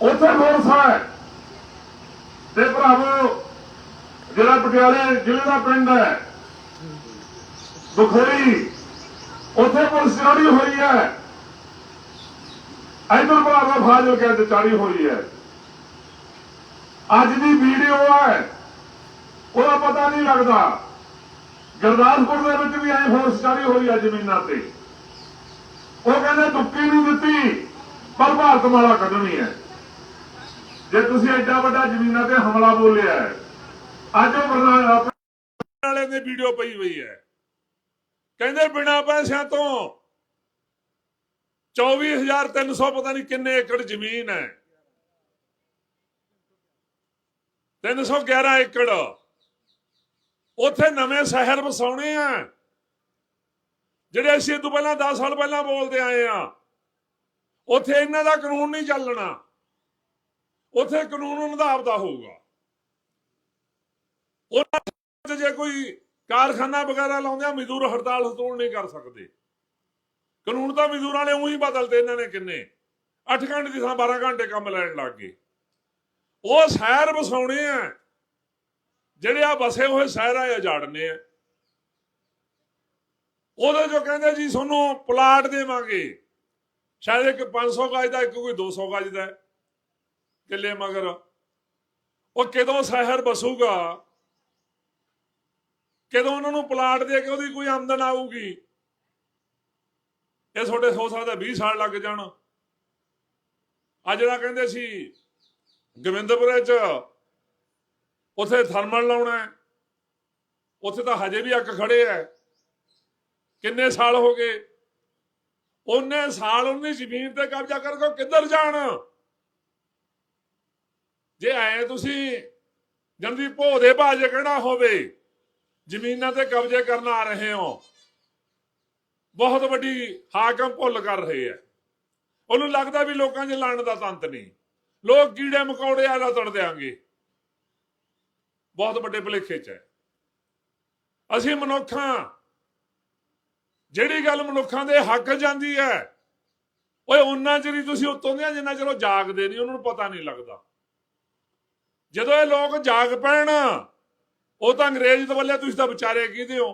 Speaker 1: ਉੱਥੇ ਫੋਰਸ ਹੈ ਤੇ ਭਰਾਵੋ ਜਿਹੜਾ ਪਟਿਆਲੇ ਜ਼ਿਲ੍ਹੇ ਦਾ ਪਿੰਡ ਹੈ। ਬਖੋਈ ਉੱਥੇ ਪੁਲਿਸ ਚੜੀ ਹੋਈ ਹੈ। ਇਧਰ ਭਰਾਵਾ, ਫਾਜ਼ਲ ਕਹਿੰਦੇ ਚੜੀ ਹੋਈ ਹੈ। ਅੱਜ ਦੀ ਵੀਡੀਓ ਹੈ। ਉਹਦਾ ਪਤਾ ਨਹੀਂ ਲੱਗਦਾ। ਗੁਰਦਾਸਪੁਰ ਦੇ ਵਿੱਚ ਵੀ ਐ ਫੋਰਸ ਚੜੀ ਹੋਈ ਹੈ ਜ਼ਮੀਨਾਂ ਤੇ। ਉਹ ਕਹਿੰਦੇ ਦੁੱਕੀ ਨਹੀਂ ਦਿੱਤੀ, ਪਰ ਭਾਰਤ ਮਾਲਾ ਕੱਢਣੀ ਹੈ। ਜੇ ਤੁਸੀਂ ਐਡਾ ਵੱਡਾ ਜ਼ਮੀਨਾਂ ਤੇ ਹਮਲਾ ਬੋਲਿਆ ਹੈ, ਅੱਜ ਉਹ ਪ੍ਰਧਾਨ ਵਾਲੇ ਨੇ ਵੀਡੀਓ ਪਈ ਹੋਈ ਹੈ। ਕਹਿੰਦੇ ਬਿਨਾ ਪੈਸਿਆਂ ਤੋਂ 24300 ਪਤਾ ਨਹੀਂ ਕਿੰਨੇ ਏਕੜ ਜ਼ਮੀਨ ਹੈ। 311 ਏਕੜ। ਉੱਥੇ ਨਵੇਂ ਸ਼ਹਿਰ ਵਸਾਉਣੇ ਆ। ਜਿਹੜੇ ਅਸੀਂ ਇਹ ਤੋਂ ਪਹਿਲਾਂ 10 ਸਾਲ ਪਹਿਲਾਂ ਬੋਲਦੇ ਆਏ ਆ, ਉੱਥੇ ਇਹਨਾਂ ਦਾ ਕਾਨੂੰਨ ਨਹੀਂ ਚੱਲਣਾ। ਉੱਥੇ ਕਾਨੂੰਨ ਉਹਨਾਂ ਦਾ ਆਪਦਾ ਹੋਊਗਾ। ਉਹਨਾਂ 'ਚ ਜੇ ਕੋਈ ਕਾਰਖਾਨਾ ਵਗੈਰਾ ਲਾਉਂਦੇ ਆ ਮਜ਼ਦੂਰ ਹੜਤਾਲ ਹਤੂਲ ਨਹੀਂ ਕਰ ਸਕਦੇ। ਕਾਨੂੰਨ ਤਾਂ ਮਜ਼ਦੂਰਾਂ ਨੇ ਉਹੀ ਬਦਲਦੇ ਇਹਨਾਂ ਨੇ ਕਿੰਨੇ? 8 ਘੰਟੇ ਦੀ ਥਾਂ 12 ਘੰਟੇ ਕੰਮ ਲੈਣ ਲੱਗ ਗਏ। ਉਹ ਸ਼ਹਿਰ ਵਸਾਉਣੇ ਆ। ਜਿਹੜੇ ਆ ਵਸੇ ਹੋਏ ਸ਼ਹਿਰ ਆ ਇਹ ਆ। ਉਹਦੇ ਜੋ ਕਹਿੰਦੇ ਜੀ, ਤੁਹਾਨੂੰ ਪਲਾਟ ਦੇਵਾਂਗੇ। ਸ਼ਾਇਦ ਇੱਕ 500 ਗਜ ਦਾ, ਇੱਕ ਕੋਈ 200 ਗਜ ਦਾ। ਕਿੱਲੇ ਮਗਰ। ਉਹ ਕਦੋਂ ਸ਼ਹਿਰ ਬਸੂਗਾ? ਕਦੋਂ ਉਹਨਾਂ ਨੂੰ ਪਲਾਟ ਦੇ ਕੇ ਉਹਦੀ ਕੋਈ ਆਮਦਨ ਆਊਗੀ? ਇਹ ਤੁਹਾਡੇ ਹੋ ਸਕਦਾ 20 ਸਾਲ ਲੱਗ ਜਾਣ। ਆ ਜਿਹੜਾ ਕਹਿੰਦੇ ਸੀ, ਗੋਬਿੰਦਪੁਰੇ ਚ ਉਥੇ ਥਰਮਲ ਲਾਉਣਾ ਹੈ। ਉਥੇ ਤਾਂ ਹਜੇ ਵੀ ਅੱਗ ਖੜੇ ਐ ਕਿੰਨੇ ਸਾਲ ਹੋ ਗਏ? ਉਹਨੇ ਸਾਲ ਉਹਨੇ ਜ਼ਮੀਨ ਤੇ ਕਬਜ਼ਾ ਕਰਕੇ ਉਹ ਕਿੱਧਰ ਜਾਣ? ਜੇ ਐ ਤੁਸੀਂ ਜੰਦੀ ਭੋ ਦੇ ਬਾਜੇ ਕਹਿਣਾ ਹੋਵੇ, ਜ਼ਮੀਨਾਂ ਤੇ ਕਬਜ਼ੇ ਕਰਨ ਆ ਰਹੇ ਹੋ, ਬਹੁਤ ਵੱਡੀ ਹਾਕਮ ਭੁੱਲ ਕਰ ਰਹੇ ਐ। ਉਹਨੂੰ ਲੱਗਦਾ ਵੀ ਲੋਕਾਂ 'ਚ ਲੜਨ ਦਾ ਤੰਤ ਨਹੀਂ। ਲੋਕ ਕੀੜੇ ਮਕੌੜੇ ਆਲਾ ਤੜ ਦਿਆਂਗੇ। ਬਹੁਤ ਵੱਡੇ ਭੁਲੇਖੇ 'ਚ ਹੈ ਅਸੀਂ ਮਨੁੱਖਾਂ, ਜਿਹੜੀ ਗੱਲ ਮਨੁੱਖਾਂ ਦੇ ਹੱਕ ਜਾਂਦੀ ਹੈ ਓਏ ਉਹਨਾਂ ਚਿਰ ਹੀ ਤੁਸੀਂ ਉੱਤੋਂ ਦੇ ਜਿੰਨਾ ਚਿਰ ਉਹ ਜਾਗਦੇ ਨਹੀਂ, ਉਹਨਾਂ ਨੂੰ ਪਤਾ ਨਹੀਂ ਲੱਗਦਾ। ਜਦੋਂ ਇਹ ਲੋਕ ਜਾਗ ਪੈਣ, ਉਹ ਤਾਂ ਅੰਗਰੇਜ਼ ਦੇ ਵੱਲੇ ਤੁਸੀਂ ਤਾਂ ਵਿਚਾਰੇ ਕਿਹਦੇ ਹੋ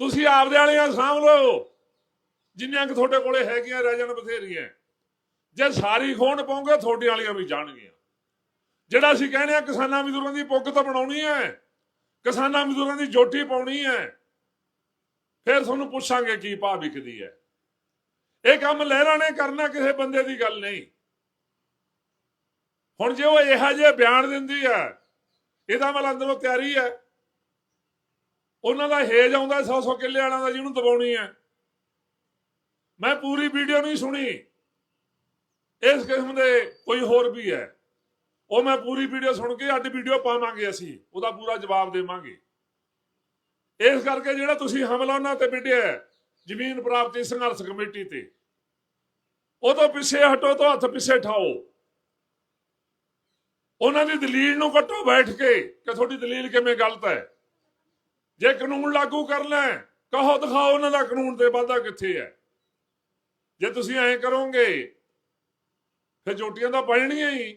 Speaker 1: ਤੁਸੀਂ ਆਪਦੇ ਵਾਲੀਆਂ ਸਾਂਭ ਲਓ। ਜਿੰਨੀਆਂ ਕਿ ਤੁਹਾਡੇ ਕੋਲੇ ਹੈਗੀਆਂ, ਰਹਿ ਜਾਣ ਬਥੇਰੀਆਂ। ਜੇ ਸਾਰੀ ਖੋਣ ਪਾਉਂਗੇ ਤੁਹਾਡੇ ਵਾਲੀਆਂ ਵੀ ਜਾਣਗੀਆਂ। ਜਿਹੜਾ ਅਸੀਂ ਕਹਿੰਦੇ ਆ ਕਿਸਾਨਾਂ ਮਜ਼ਦੂਰਾਂ ਦੀ ਪੁੱਗ ਤਾਂ ਬਣਾਉਣੀ ਹੈ, ਕਿਸਾਨਾਂ ਮਜ਼ਦੂਰਾਂ ਦੀ ਜੋਟੀ ਪਾਉਣੀ ਹੈ, ਫਿਰ ਤੁਹਾਨੂੰ ਪੁੱਛਾਂਗੇ ਕੀ ਭਾਅ ਵਿਕਦੀ ਹੈ। ਇਹ ਕੰਮ ਲਹਿਰਾਂ ਨੇ ਕਰਨਾ, ਕਿਸੇ ਬੰਦੇ ਦੀ ਗੱਲ ਨਹੀਂ। ਹੁਣ ਜੇ ਉਹ ਇਹੋ ਜਿਹੇ ਬਿਆਨ ਦਿੰਦੀ ਹੈ, ਇਹਦਾ ਮਤਲਬ ਅੰਦਰੋਂ ਤਿਆਰੀ ਹੈ। ਉਹਨਾਂ ਦਾ ਹੇਜ ਆਉਂਦਾ 100 100 ਕਿੱਲੇ ਵਾਲਿਆਂ ਦਾ ਜਿਹਨੂੰ ਦਬਾਉਣੀ ਹੈ। ਮੈਂ ਪੂਰੀ ਵੀਡੀਓ ਨਹੀਂ ਸੁਣੀ। ਇਸ ਕਿਸਮ ਦੇ ਕੋਈ ਹੋਰ ਵੀ ਹੈ। ਉਹ ਮੈਂ ਪੂਰੀ ਵੀਡੀਓ ਸੁਣ ਕੇ ਅੱਜ ਵੀਡੀਓ ਪਾਵਾਂਗੇ ਅਸੀਂ, ਉਹਦਾ ਪੂਰਾ ਜਵਾਬ ਦੇਵਾਂਗੇ। ਇਸ ਕਰਕੇ ਜਿਹੜਾ ਤੁਸੀਂ ਹਮਲਾ ਉਹਨਾਂ ਤੇ ਵਿੱਢਿਆ ਜ਼ਮੀਨ ਪ੍ਰਾਪਤੀ ਸੰਘਰਸ਼ ਕਮੇਟੀ ਤੇ, ਉਹ ਤੋਂ ਪਿੱਛੇ ਹਟੋ ਤੋਂ ਹੱਥ ਪਿੱਛੇ ਠਾਓ। ਉਹਨਾਂ ਦੀ ਦਲੀਲ ਨੂੰ ਕੱਟੋ ਬੈਠ ਕੇ ਕਿ ਤੁਹਾਡੀ ਦਲੀਲ ਕਿਵੇਂ ਗਲਤ ਹੈ। ਜੇ ਕਾਨੂੰਨ ਲਾਗੂ ਕਰਨਾ ਹੈ, ਕਹੋ ਦਿਖਾਓ ਉਹਨਾਂ ਦਾ ਕਾਨੂੰਨ ਤੇ ਵਾਧਾ ਕਿੱਥੇ ਹੈ। ਜੇ ਤੁਸੀਂ ਐਂ ਕਰੋਗੇ ਫਿਰ ਜੋਟੀਆਂ ਤਾਂ ਪੈਣੀਆਂ ਹੀ।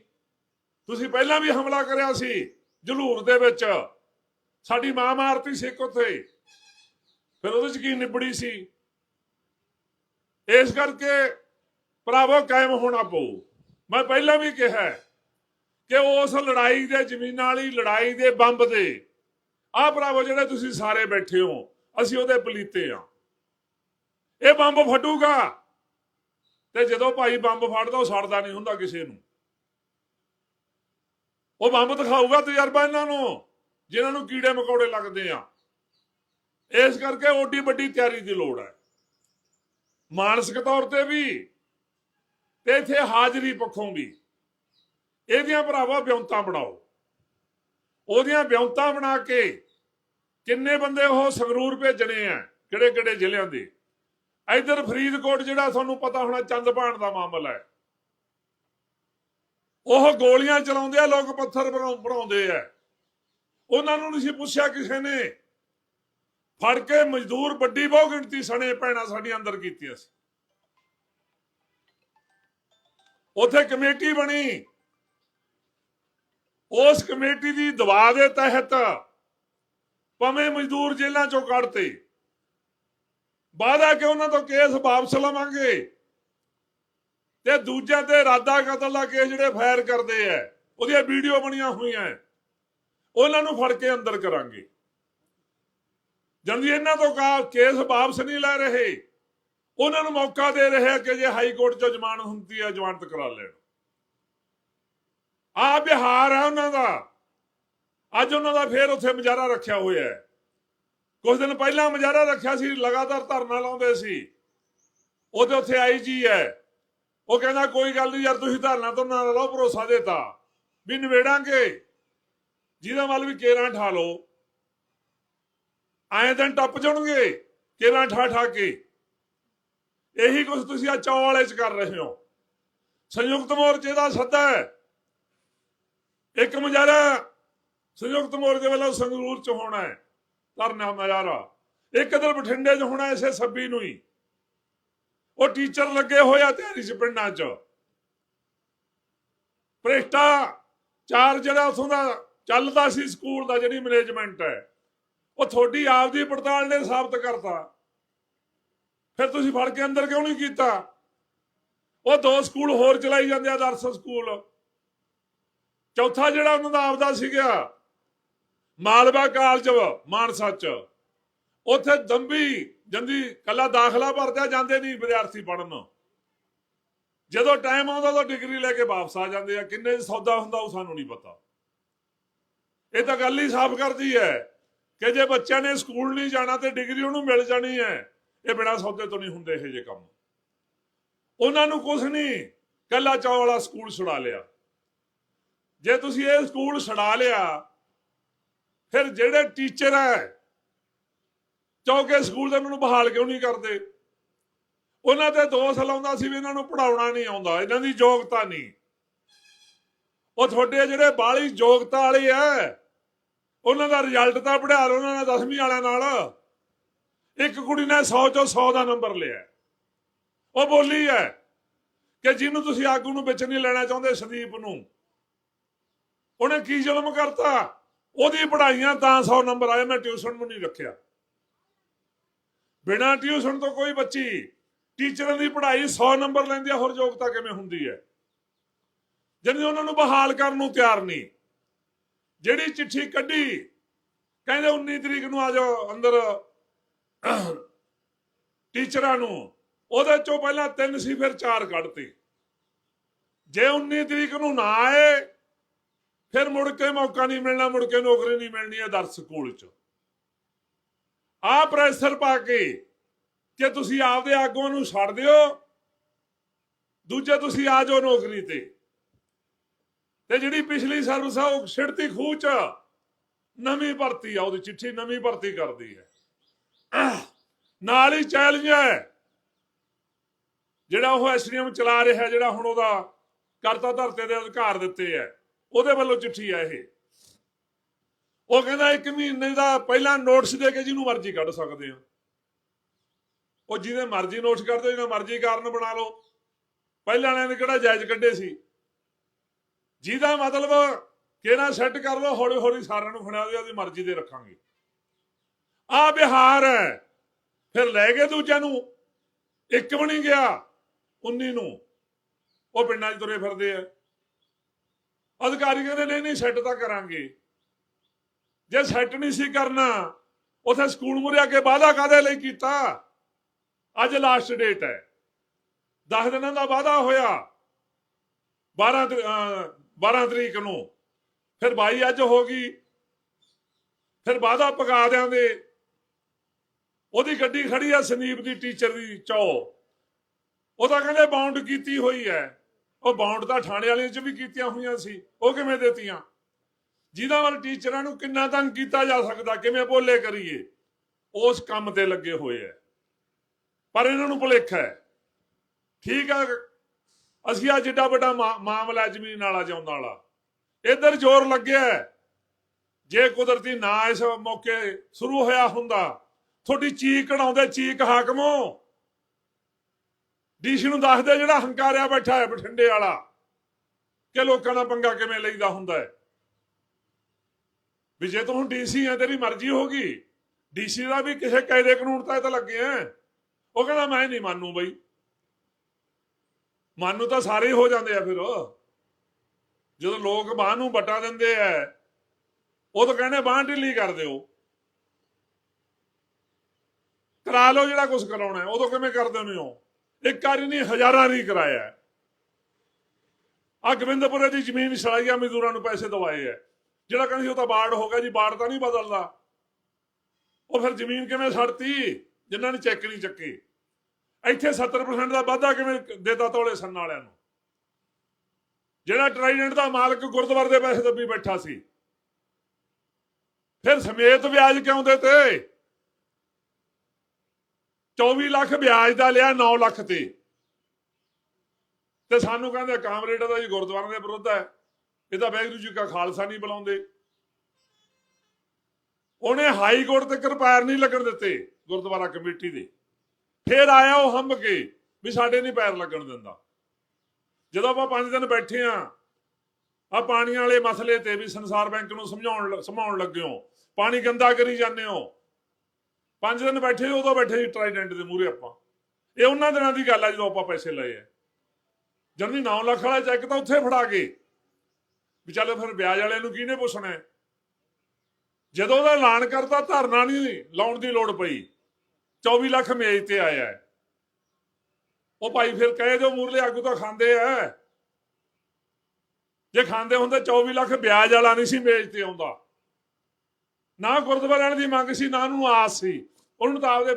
Speaker 1: ਤੁਸੀਂ ਪਹਿਲਾਂ ਵੀ ਹਮਲਾ ਕਰਿਆ ਸੀ ਜਲੂਰ ਦੇ ਵਿੱਚ। ਸਾਡੀ ਮਾਂ ਮਾਰਤੀ ਸਿੱਖ ਉੱਥੇ। ਫਿਰ ਉਹਦੇ ਚ ਕੀ ਨਿਬੜੀ ਸੀ? ਇਸ ਕਰਕੇ ਭਰਾਵੋ ਕਾਇਮ ਹੋਣਾ ਪਊ। ਮੈਂ ਪਹਿਲਾਂ ਵੀ ਕਿਹਾ ਕਿ ਉਸ ਲੜਾਈ ਦੇ ਜ਼ਮੀਨਾਂ ਵਾਲੀ ਲੜਾਈ ਦੇ ਬੰਬ ਦੇ ਆਹ ਭਰਾਵੋ ਜਿਹੜੇ ਤੁਸੀਂ ਸਾਰੇ ਬੈਠੇ ਹੋ, ਅਸੀਂ ਉਹਦੇ ਪਲੀਤੇ ਆ ਇਹ ਬੰਬ ਫਟੂਗਾ ਤੇ ਜਦੋਂ ਭਾਈ ਬੰਬ ਫੜਦਾ, ਉਹ ਸੜਦਾ ਨਹੀਂ ਹੁੰਦਾ ਕਿਸੇ ਨੂੰ। ਉਹ ਬੰਬ ਦਿਖਾਊਗਾ ਤਜਰਬਾ ਇਹਨਾਂ ਨੂੰ, ਜਿਨ੍ਹਾਂ ਨੂੰ ਕੀੜੇ ਮਕੌੜੇ ਲੱਗਦੇ ਆ। ਇਸ ਕਰਕੇ ਓਡੀ ਵੱਡੀ ਤਿਆਰੀ ਦੀ ਲੋੜ ਹੈ। ਮਾਨਸਿਕ ਤੌਰ ਤੇ ਵੀ ਤੇ ਇੱਥੇ ਹਾਜ਼ਰੀ ਪੱਖੋਂ ਵੀ। ਇਹਦੀਆਂ ਭਰਾਵਾ ਬਿਉਂਤਾਂ ਬਣਾਓ। ਉਹਦੀਆਂ ਬਿਉਂਤਾਂ ਬਣਾ ਕੇ ਕਿੰਨੇ ਬੰਦੇ ਉਹ ਸੰਗਰੂਰ ਭੇਜਣੇ ਆ ਕਿਹੜੇ ਕਿਹੜੇ ਜ਼ਿਲ੍ਹਿਆਂ ਦੇ? ਇਧਰ ਫਰੀਦਕੋਟ ਜਿਹੜਾ ਤੁਹਾਨੂੰ ਪਤਾ ਹੋਣਾ ਚੰਦਪਾਣ ਦਾ ਮਾਮਲਾ ਹੈ। ਉਹ ਗੋਲੀਆਂ ਚਲਾਉਂਦੇ ਆ, ਲੋਕ ਪੱਥਰ ਬਣਾਉ- ਬਣਾਉਂਦੇ ਆ। ਉਹਨਾਂ ਨੂੰ ਨਹੀਂ ਸੀ ਪੁੱਛਿਆ ਕਿਸੇ ਨੇ। ਫੜ ਕੇ ਮਜ਼ਦੂਰ ਵੱਡੀ ਬਹੁ ਗਿਣਤੀ ਸਣੇ ਪੈਣਾ ਸਾਡੀ ਅੰਦਰ ਕੀਤੀਆਂ ਸੀ। ਉਥੇ ਕਮੇਟੀ ਬਣੀ। ਉਸ ਕਮੇਟੀ ਦੀ ਦਵਾ ਦੇ ਤਹਿਤ ਭਾਵੇਂ ਮਜ਼ਦੂਰ ਜੇਲ੍ਹਾਂ ਚੋਂ ਕੱਢਤੇ। ਵਾਅਦਾ ਕਿ ਉਹਨਾਂ ਤੋਂ ਕੇਸ ਵਾਪਸ ਲਵਾਂਗੇ ਤੇ ਦੂਜਿਆਂ ਤੇ ਇਰਾਦਾ ਕਤਲ ਦਾ ਕੇਸ ਜਿਹੜੇ ਫਾਇਰ ਕਰਦੇ ਆ, ਉਹਦੀਆਂ ਵੀਡੀਓ ਬਣੀਆਂ ਹੋਈਆਂ। ਉਹਨਾਂ ਨੂੰ ਫੜ ਕੇ ਅੰਦਰ ਕਰਾਂਗੇ। ਜੰਦੀ ਇਹਨਾਂ ਤੋਂ ਕਾ ਕੇਸ ਵਾਪਸ ਨਹੀਂ ਲੈ ਰਹੇ, ਉਹਨਾਂ ਨੂੰ ਮੌਕਾ ਦੇ ਰਹੇ ਕਿ ਜੇ ਹਾਈ ਕੋਰਟ ਚੋਂ ਜ਼ਮਾਨਤ ਹੁੰਦੀ ਹੈ ਜ਼ਮਾਨਤ ਕਰਾ ਲੈਣ। ਆ ਬਿਹਾਰ ਹੈ ਉਹਨਾਂ ਦਾ। ਅੱਜ ਉਹਨਾਂ ਦਾ ਫੇਰ ਉੱਥੇ ਮੁਜ਼ਾਹਰਾ ਰੱਖਿਆ ਹੋਇਆ ਹੈ। ਕੁਝ ਦਿਨ ਪਹਿਲਾਂ ਮੁਜ਼ਾਹਰਾ ਰੱਖਿਆ ਸੀ, ਲਗਾਤਾਰ ਧਰਨਾ ਲਾਉਂਦੇ ਸੀ। ਉਹਦੇ ਉੱਥੇ ਆਈਜੀ ਹੈ। ਉਹ ਕਹਿੰਦਾ, ਕੋਈ ਗੱਲ ਨਹੀਂ ਯਾਰ, ਤੁਸੀਂ ਧਰਨਾ ਤੋਂ ਨਾ ਲਓ, ਭਰੋਸਾ ਦੇਤਾ। ਵੀ ਨਿਬੇੜਾਂਗੇ। ਜਿਹਦਾ ਵੱਲ ਵੀ ਕੇਰਾਂ ਠਾ ਲਓ। ਐਂ ਦਿਨ ਟੱਪ ਜਾਣਗੇ, ਕੇਰਾਂ ਠਾ ਠਾ ਕੇ। ਇਹੀ ਕੁਝ ਤੁਸੀਂ ਆ ਚੌ ਵਾਲੇ ਚ ਕਰ ਰਹੇ ਹੋ। ਸੰਯੁਕਤ ਮੋਰਚੇ ਦਾ ਸੱਦਾ ਹੈ। ਇੱਕ ਮੁਜ਼ਾਹਰਾ ਸੰਯੁਕਤ ਮੋਰਚੇ ਵੱਲੋਂ ਸੰਗਰੂਰ ਚ ਹੋਣਾ ਹੈ, ਧਰਨਾ ਮੁਜ਼ਾਹਰਾ। ਇੱਕ ਦਿਨ ਬਠਿੰਡੇ ਚ ਹੋਣਾ ਇਸੇ 26 ਨੂੰ ਹੀ। ਉਹ ਟੀਚਰ ਲੱਗੇ ਹੋਇਆ ਤਿਆਰੀ ਚ ਪਿੰਡਾਂ ਚ। ਭ੍ਰਿਸ਼ਟਾ ਚਾਰ ਜਿਹੜਾ ਉਥੋਂ ਦਾ ਚੱਲਦਾ ਸੀ ਸਕੂਲ ਦਾ ਜਿਹੜੀ ਮੈਨੇਜਮੈਂਟ ਹੈ, ਉਹ ਤੁਹਾਡੀ ਆਪਦੀ ਪੜਤਾਲ ਨੇ ਸਾਬਤ ਕਰਤਾ। ਫਿਰ ਤੁਸੀਂ ਫੜ ਕੇ ਅੰਦਰ ਕਿਉਂ ਨਹੀਂ ਕੀਤਾ? ਉਹ ਦੋ ਸਕੂਲ ਹੋਰ ਚਲਾਈ ਜਾਂਦੇ ਆ ਦਰਸ ਸਕੂਲ। ਚੌਥਾ ਜਿਹੜਾ ਉਹਨਾਂ ਦਾ ਆਪਦਾ ਸੀਗਾ, ਮਾਲਵਾ ਕਾਲਜ, ਮਾਨਸਾ ਚ। ਉੱਥੇ ਦੰਬੀ ਜੰਦੀ ਕੱਲਾ ਦਾਖਲਾ ਭਰਦਿਆ ਜਾਂਦੇ ਨਹੀਂ ਵਿਦਿਆਰਥੀ ਪੜਨ ਜਦੋਂ ਟਾਈਮ ਆਉਂਦਾ ਤਾਂ ਡਿਗਰੀ ਲੈ ਕੇ ਵਾਪਸ ਆ ਜਾਂਦੇ ਆ। ਕਿੰਨੇ ਸੌਦਾ ਹੁੰਦਾ ਉਹ ਸਾਨੂੰ ਨਹੀਂ ਪਤਾ। ਇਹ ਤਾਂ ਗੱਲ ਹੀ ਸਾਫ਼ ਕਰਦੀ ਹੈ ਕਿ ਜੇ ਬੱਚਿਆਂ ਨੇ ਸਕੂਲ ਨਹੀਂ ਜਾਣਾ ਤੇ ਡਿਗਰੀ ਉਹਨੂੰ ਮਿਲ ਜਾਣੀ ਹੈ। ਇਹ ਬਿਨਾਂ ਸੌਦੇ ਤੋਂ ਨਹੀਂ ਹੁੰਦੇ ਇਹ ਜੇ ਕੰਮ। ਉਹਨਾਂ ਨੂੰ ਕੁਝ ਨਹੀਂ, ਕੱਲਾ ਚੌ ਵਾਲਾ ਸਕੂਲ ਛੁਡਾ ਲਿਆ। ਜੇ ਤੁਸੀਂ ਇਹ ਸਕੂਲ ਛਡਾ ਲਿਆ, ਫਿਰ ਜਿਹੜੇ ਟੀਚਰ ਹੈ, ਚੌਕੇ ਸਕੂਲ ਦੇ ਉਹਨਾਂ ਨੂੰ ਬਹਾਲ ਕਿਉਂ ਨਹੀਂ ਕਰਦੇ? ਉਹਨਾਂ ਤੇ ਦੋਸ਼ ਲਾਉਂਦਾ ਸੀ ਵੀ ਇਹਨਾਂ ਨੂੰ ਪੜਾਉਣਾ ਨਹੀਂ ਆਉਂਦਾ, ਇਹਨਾਂ ਦੀ ਯੋਗਤਾ ਨਹੀਂ। ਉਹ ਤੁਹਾਡੇ ਜਿਹੜੇ ਬਾਲੀ ਯੋਗਤਾ ਵਾਲੇ ਆ, ਉਹਨਾਂ ਦਾ ਰਿਜ਼ਲਟ ਤਾਂ ਪੜਿਆ ਲਓ ਉਹਨਾਂ ਨੇ 10ਵੀਂ ਵਾਲਿਆਂ ਨਾਲ। ਇੱਕ ਕੁੜੀ ਨੇ 100 ਚੋਂ 100 ਦਾ ਨੰਬਰ ਲਿਆ। ਉਹ ਬੋਲੀ ਹੈ ਕਿ ਜਿਹਨੂੰ ਤੁਸੀਂ ਆਗੂ ਨੂੰ ਵਿੱਚ ਨਹੀਂ ਲੈਣਾ ਚਾਹੁੰਦੇ, ਸੰਦੀਪ ਨੂੰ। ਉਹਨੇ ਕੀ ਜ਼ੁਲਮ ਕਰਤਾ? ਉਹਦੀ ਪੜ੍ਹਾਈਆਂ ਤਾਂ 100 ਨੰਬਰ ਆਏ, ਮੈਂ ਟਿਊਸ਼ਨ ਨੂੰ ਨਹੀਂ ਰੱਖਿਆ। ਬਿਨਾਂ ਟਿਊਸ਼ਨ ਤੋਂ ਕੋਈ ਬੱਚੀ ਟੀਚਰਾਂ ਦੀ ਪੜ੍ਹਾਈ 100 ਨੰਬਰ ਲੈਂਦੀ ਆ, ਹੋਰ ਯੋਗਤਾ ਕਿਵੇਂ ਹੁੰਦੀ ਹੈ? ਜਿਹਨੇ ਉਹਨਾਂ ਨੂੰ ਬਹਾਲ ਕਰਨ ਨੂੰ ਤਿਆਰ ਨਹੀਂ। ਜਿਹੜੀ ਚਿੱਠੀ ਕੱਢੀ, ਕਹਿੰਦੇ 19 ਤਰੀਕ ਨੂੰ ਆ ਜਾਓ ਅੰਦਰ ਟੀਚਰਾਂ ਨੂੰ। ਉਹਦੇ ਚੋਂ ਪਹਿਲਾਂ ਤਿੰਨ ਸੀ, ਫਿਰ ਚਾਰ ਕੱਢਤੇ। ਜੇ 19 ਤਰੀਕ ਨੂੰ ਨਾ ਆਏ ਫਿਰ ਮੁੜ ਕੇ ਮੌਕਾ ਨਹੀਂ ਮਿਲਣਾ, ਮੁੜ ਕੇ ਨੌਕਰੀ ਨਹੀਂ ਮਿਲਣੀ ਹੈ ਦਰ ਸਕੂਲ 'ਚ। ਆ ਪ੍ਰੈਸ਼ਰ ਪਾ ਕੇ ਕਿ ਤੁਸੀਂ ਆਪਦੇ ਆਗੂਆਂ ਨੂੰ ਛੱਡ ਦਿਓ, ਦੂਜੇ ਤੁਸੀਂ ਆ ਜਾਓ ਨੌਕਰੀ ਤੇ। ਤੇ ਜਿਹੜੀ ਪਿਛਲੀ ਸਰਵਿਸ ਆ, ਉਹ ਛਿੜਤੀ ਖੂਹ 'ਚ ਨਵੀਂ ਭਰਤੀ ਆ, ਉਹਦੀ ਚਿੱਠੀ ਨਵੀਂ ਭਰਤੀ ਕਰਦੀ ਹੈ। ਨਾਲ ਹੀ ਚੈਲੰਜ ਹੈ। ਜਿਹੜਾ ਉਹ ਐਸਡੀਐਮ ਚਲਾ ਰਿਹਾ, ਜਿਹੜਾ ਹੁਣ ਉਹਦਾ ਕਰਤਾ ਧਰਤੇ ਦੇ ਅਧਿਕਾਰ ਦਿੱਤੇ ਹੈ। ਉਹਦੇ ਵੱਲੋਂ ਚਿੱਠੀ ਆ ਇਹ। ਉਹ ਕਹਿੰਦਾ ਇੱਕ ਮਹੀਨੇ ਦਾ ਪਹਿਲਾਂ ਨੋਟਿਸ ਦੇ ਕੇ ਜਿਹਨੂੰ ਮਰਜ਼ੀ ਕੱਢ ਸਕਦੇ ਆ। ਉਹ ਜਿਹਦੇ ਮਰਜ਼ੀ ਨੋਟਿਸ ਕੱਢ ਦਿਓ ਜਿਹਦਾ ਮਰਜ਼ੀ ਕਾਰਨ ਬਣਾ ਲਓ। ਪਹਿਲਾਂ ਵਾਲਿਆਂ ਨੇ ਕਿਹੜਾ ਜਾਇਜ਼ ਕੱਢੇ ਸੀ? ਜਿਹਦਾ ਮਤਲਬ ਕਿਹੜਾ ਸੈੱਟ ਕਰ ਲਓ ਹੌਲੀ ਹੌਲੀ ਸਾਰਿਆਂ ਨੂੰ ਫੜਾ ਦਿਓ ਉਹਦੀ ਮਰਜ਼ੀ ਦੇ ਰੱਖਾਂਗੇ। ਆ ਬਿਹਾਰ ਹੈ। ਫਿਰ ਲੈ ਗਏ ਦੂਜਿਆਂ ਨੂੰ। ਇੱਕ ਵੀ ਨਹੀਂ ਗਿਆ 19 ਨੂੰ। ਉਹ ਪਿੰਡਾਂ 'ਚ ਤੁਰੇ ਫਿਰਦੇ ਆ। ਅਧਿਕਾਰੀ ਕਹਿੰਦੇ, ਨਹੀਂ ਨਹੀਂ ਸੈੱਟ ਤਾਂ ਕਰਾਂਗੇ। ਜੇ ਸੈੱਟ ਨਹੀਂ ਸੀ ਕਰਨਾ, ਉਥੇ ਸਕੂਲ ਮੁਰੇ ਆ ਕੇ ਵਾਅਦਾ ਕਾਦੇ ਲਈ ਕੀਤਾ? ਅੱਜ ਲਾਸਟ ਡੇਟ ਹੈ। 10 ਦਿਨਾਂ ਦਾ ਵਾਅਦਾ ਹੋਇਆ। 12 ਤਰੀ- ਅਹ 12 ਤਰੀਕ ਨੂੰ। ਫਿਰ 22 ਅੱਜ ਹੋ ਗਈ। ਫਿਰ ਵਾਅਦਾ ਪਕਾ ਦਿਆਂਗੇ। ਉਹਦੀ ਗੱਡੀ ਖੜੀ ਆ ਸੰਦੀਪ ਦੀ, ਟੀਚਰ ਦੀ, ਚੌ। ਉਹ ਤਾਂ ਕਹਿੰਦੇ ਬਾਉਂਡ ਕੀਤੀ ਹੋਈ ਹੈ। ਉਹ ਬਾਉਂਡ ਤਾਂ ਥਾਣੇ ਵਾਲਿਆਂ 'ਚ ਵੀ ਕੀਤੀਆਂ ਹੋਈਆਂ ਸੀ, ਉਹ ਕਿਵੇਂ ਦੇਤੀਆਂ? ਜਿਹਦਾ ਵੱਲ ਟੀਚਰਾਂ ਨੂੰ ਕਿੰਨਾ ਤੰਗ ਕੀਤਾ ਜਾ ਸਕਦਾ, ਕਿਵੇਂ ਬੋਲੇ ਕਰੀਏ? ਉਸ ਕੰਮ ਤੇ ਲੱਗੇ ਹੋਏ ਐ। ਪਰ ਇਹਨਾਂ ਨੂੰ ਭੁਲੇਖਾ ਹੈ ਠੀਕ ਆ, ਅਸੀਂ ਆ ਜਿੱਡਾ ਵੱਡਾ ਮਾ- ਮਾਮਲਾ ਜ਼ਮੀਨ ਵਾਲਾ ਜਾਉਂਦਾ ਵਾਲਾ। ਇਧਰ ਜ਼ੋਰ ਲੱਗਿਆ ਜੇ ਕੁਦਰਤੀ ਨਾ ਇਸ ਮੌਕੇ ਸ਼ੁਰੂ ਹੋਇਆ ਹੁੰਦਾ, ਤੁਹਾਡੀ ਚੀਕ ਕਢਾਉਂਦੇ ਚੀਕ ਹਾਕਮੋ। ਡੀਸੀ ਨੂੰ ਦੱਸਦੇ ਜਿਹੜਾ ਹੰਕਾਰਿਆ ਬੈਠਾ ਹੈ, ਬਠਿੰਡੇ ਵਾਲਾ। ਕਿ ਲੋਕਾਂ ਦਾ ਪੰਗਾ ਕਿਵੇਂ ਲਈਦਾ ਹੁੰਦਾ ਹੈ? ਵੀ ਜੇ ਤੂੰ ਹੁਣ ਡੀਸੀ ਹੈ, ਤੇਰੀ ਮਰਜ਼ੀ ਹੋਗੀ ਡੀਸੀ ਦਾ ਵੀ ਕਿਸੇ ਕਾਇਦੇ ਕਾਨੂੰਨ ਤਾਂ ਇਹ ਤਾਂ ਲੱਗੇ ਆ ਉਹ ਕਹਿੰਦਾ, ਮੈਂ ਨਹੀਂ ਮੰਨੂ ਬਈ। ਮੰਨੂ ਤਾਂ ਸਾਰੇ ਹੋ ਜਾਂਦੇ ਆ ਫਿਰ। ਜਦੋਂ ਲੋਕ ਬਾਹ ਨੂੰ ਬਟਾ ਦਿੰਦੇ ਆ, ਉਹ ਤਾਂ ਕਹਿੰਦੇ, ਬਾਹ ਢਿੱਲੀ ਕਰ ਦਿਓ। ਕਰਾ ਲਓ ਜਿਹੜਾ ਕੁਝ ਕਰਾਉਣਾ ਹੈ। ਉਦੋਂ ਕਿਵੇਂ ਕਰਦੇ ਹੁੰਦੇ ਉਹ? ਇੱਕ ਵਾਰੀ ਨਹੀਂ, ਹਜ਼ਾਰਾਂ ਨਹੀਂ ਕਰਾਇਆ ਆ ਗੋਬਿੰਦਪੁਰੇ ਦੀ ਜ਼ਮੀਨ ਸੜਾਈਆ ਮਜ਼ਦੂਰਾਂ ਨੂੰ ਪੈਸੇ ਦਵਾਏ ਆ ਜਿਹੜਾ ਕਹਿੰਦੇ ਉਹ ਤਾਂ ਬਾੜ ਹੋ ਗਿਆ ਜੀ, ਬਾੜ ਤਾਂ ਨਹੀਂ ਬਦਲਦਾ। ਉਹ ਫਿਰ ਜ਼ਮੀਨ ਕਿਵੇਂ ਸੜਤੀ? ਜਿਨ੍ਹਾਂ ਨੇ ਚੈੱਕ ਨਹੀਂ ਚੱਕੀ। ਇੱਥੇ 70% ਦਾ ਵਾਧਾ ਕਿਵੇਂ ਦੇਤਾ ਤੋਲੇ ਸੰਨ ਵਾਲਿਆਂ ਨੂੰ? ਜਿਹੜਾ ਟ੍ਰਾਈਡੈਂਟ ਦਾ ਮਾਲਕ ਗੁਰਦੁਆਰੇ ਦੇ ਪੈਸੇ ਦੱਬੀ ਬੈਠਾ ਸੀ। ਫਿਰ ਸਮੇਤ ਵਿਆਜ ਕਿਉਂ ਦਿੱਤੇ? 24 ਲੱਖ ਵਿਆਜ ਦਾ ਲਿਆ 9 ਲੱਖ ਤੇ। ਤੇ ਸਾਨੂੰ ਕਹਿੰਦੇ ਕਾਮਰੇਡ ਦਾ ਜੀ ਗੁਰਦੁਆਰਿਆਂ ਦੇ ਵਿਰੁੱਧ ਹੈ। ਇਹ ਤਾਂ ਵਾਹਿਗੁਰੂ ਜੀ ਕਾ ਖਾਲਸਾ ਨਹੀਂ ਬੁਲਾਉਂਦੇ। ਉਹਨੇ ਹਾਈ ਕੋਰਟ ਤੇ ਕਿਰਪਾਰ ਨਹੀਂ ਲੱਗਣ ਦਿੱਤੇ ਗੁਰਦੁਆਰਾ ਕਮੇਟੀ ਦੇ। ਫੇਰ ਆਇਆ ਉਹ ਹੰਬ ਕੇ ਵੀ ਸਾਡੇ ਨਹੀਂ ਪੈਰ ਲੱਗਣ ਦਿੰਦਾ। ਜਦੋਂ ਆਪਾਂ 5 ਦਿਨ ਬੈਠੇ ਆ ਆ ਪਾਣੀਆਂ ਵਾਲੇ ਮਸਲੇ ਤੇ ਵੀ ਸੰਸਾਰ ਬੈਂਕ ਨੂੰ ਸਮਝਾਉਣ ਸਮਾਉਣ ਲੱਗੇ ਹੋ। ਪਾਣੀ ਗੰਦਾ ਕਰੀ ਜਾਂਦੇ ਹੋ। ਪੰਜ ਦਿਨ ਬੈਠੇ ਸੀ, ਉਦੋਂ ਬੈਠੇ ਸੀ ਟ੍ਰਾਈਡੈਂਟ ਦੇ ਮੂਹਰੇ ਆਪਾਂ। ਇਹ ਉਹਨਾਂ ਦਿਨਾਂ ਦੀ ਗੱਲ ਆ ਜਦੋਂ ਆਪਾਂ ਪੈਸੇ ਲਏ ਆ। ਜਰਨੀ 9 ਲੱਖ ਵਾਲਾ ਚੈੱਕ ਤਾਂ ਉੱਥੇ ਫੜਾ ਗਏ ਵੀ ਚਲੋ ਫਿਰ ਵਿਆਜ ਵਾਲਿਆਂ ਨੂੰ ਕਿਹਨੇ ਪੁੱਛਣਾ ਜਦੋਂ ਉਹਦਾ ਐਲਾਨ ਕਰਤਾ ਧਰਨਾ ਨਹੀਂ ਲਾਉਣ ਦੀ ਲੋੜ ਪਈ। 24 ਲੱਖ ਮੇਜ ਤੇ ਆਇਆ ਹੈ। ਉਹ ਭਾਈ ਫਿਰ ਕਹੇ ਜੋ ਮੂਰਲੇ ਆਗੂ ਤਾਂ ਖਾਂਦੇ ਆ। ਜੇ ਖਾਂਦੇ ਹੁੰਦੇ 24 ਲੱਖ ਵਿਆਜ ਵਾਲਾ ਨਹੀਂ ਸੀ ਮੇਜ ਤੇ ਆਉਂਦਾ। ਨਾ ਗੁਰਦੁਆਰੇ ਦੀ ਮੰਗ ਸੀ, ਨਾ ਉਹਨੂੰ ਆਸ ਸੀ। ਉਹਨੂੰ ਤਾਂ ਆਪਦੇ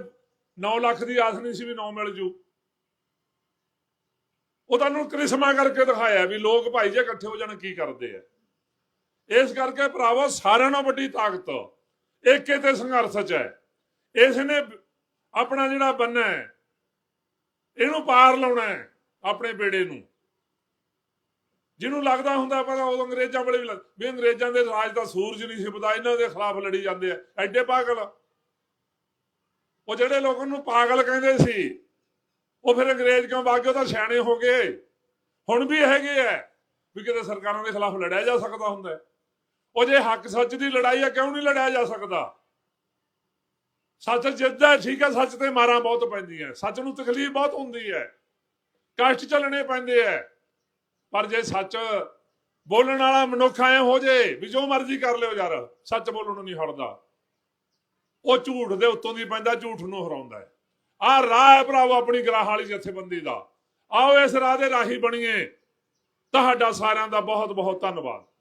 Speaker 1: 9 ਲੱਖ ਦੀ ਆਸ ਨਹੀਂ ਸੀ ਵੀ 9 ਮਿਲ ਜੂ। ਉਹ ਤੁਹਾਨੂੰ ਕ੍ਰਿਸ਼ਮਾ ਕਰਕੇ ਦਿਖਾਇਆ ਵੀ ਲੋਕ ਭਾਈ ਜੇ ਇਕੱਠੇ ਹੋ ਜਾਣ ਕੀ ਕਰਦੇ ਆ। ਇਸ ਕਰਕੇ ਭਰਾਵੋ, ਸਾਰਿਆਂ ਨਾਲੋਂ ਵੱਡੀ ਤਾਕਤ ਏਕੇ ਤੇ ਸੰਘਰਸ਼ ਚ ਹੈ। ਇਸ ਨੇ ਆਪਣਾ ਜਿਹੜਾ ਬੰਨਾ ਹੈ, ਇਹਨੂੰ ਪਾਰ ਲਾਉਣਾ ਹੈ ਆਪਣੇ ਬੇੜੇ ਨੂੰ। ਜਿਹਨੂੰ ਲੱਗਦਾ ਹੁੰਦਾ ਪਤਾ ਉਦੋਂ ਅੰਗਰੇਜ਼ਾਂ ਵੇਲੇ ਵੀ ਲੱਗ- ਵੀ ਅੰਗਰੇਜ਼ਾਂ ਦੇ ਰਾਜ ਦਾ ਸੂਰਜ ਨਹੀਂ ਸੀ ਪਤਾ, ਇਹਨਾਂ ਦੇ ਖਿਲਾਫ ਲੜੀ ਜਾਂਦੇ ਆ। ਐਡੇ ਪਾਗਲ ਉਹ ਜਿਹੜੇ ਲੋਕ ਨੂੰ ਪਾਗਲ ਕਹਿੰਦੇ ਸੀ, ਉਹ ਫਿਰ ਅੰਗਰੇਜ਼ ਕਿਉਂ ਬਾਗੇ ਉਹ ਤਾਂ ਸਿਆਣੇ ਹੋ ਗਏ। ਹੁਣ ਵੀ ਹੈਗੇ ਆ ਵੀ ਕਿਤੇ ਸਰਕਾਰਾਂ ਦੇ ਖਿਲਾਫ ਲੜਿਆ ਜਾ ਸਕਦਾ ਹੁੰਦਾ ਉਹ ਜੇ ਹੱਕ ਸੱਚ ਦੀ ਲੜਾਈ ਆ, ਕਿਉਂ ਨਹੀਂ ਲੜਿਆ ਜਾ ਸਕਦਾ? ਸੱਚ ਜਿੱਦਾਂ ਠੀਕ ਹੈ ਸੱਚ ਤੇ ਮਾਰਾਂ ਬਹੁਤ ਪੈਂਦੀਆਂ। ਸੱਚ ਨੂੰ ਤਕਲੀਫ ਬਹੁਤ ਹੁੰਦੀ ਹੈ। ਕਸ਼ਟ ਚੱਲਣੇ ਪੈਂਦੇ ਐ ਪਰ ਜੇ ਸੱਚ ਬੋਲਣ ਵਾਲਾ ਮਨੁੱਖ ਐ ਹੋ ਜੇ ਵੀ ਜੋ ਮਰਜ਼ੀ ਕਰ ਲਿਓ ਯਾਰ, ਸੱਚ ਬੋਲਣ ਨੂੰ ਨਹੀਂ ਹਟਦਾ। ਉਹ ਝੂਠ ਦੇ ਉੱਤੋਂ ਦੀ ਪੈਂਦਾ, ਝੂਠ ਨੂੰ ਹਰਾਉਂਦਾ ਹੈ। ਆਹ ਰਾਹ ਹੈ ਭਰਾਵੋ ਆਪਣੀ ਗਰਾਹ ਵਾਲੀ ਜਥੇਬੰਦੀ ਦਾ। ਆਓ ਇਸ ਰਾਹ ਦੇ ਰਾਹੀ ਬਣੀਏ। ਤੁਹਾਡਾ ਸਾਰਿਆਂ ਦਾ ਬਹੁਤ ਬਹੁਤ ਧੰਨਵਾਦ।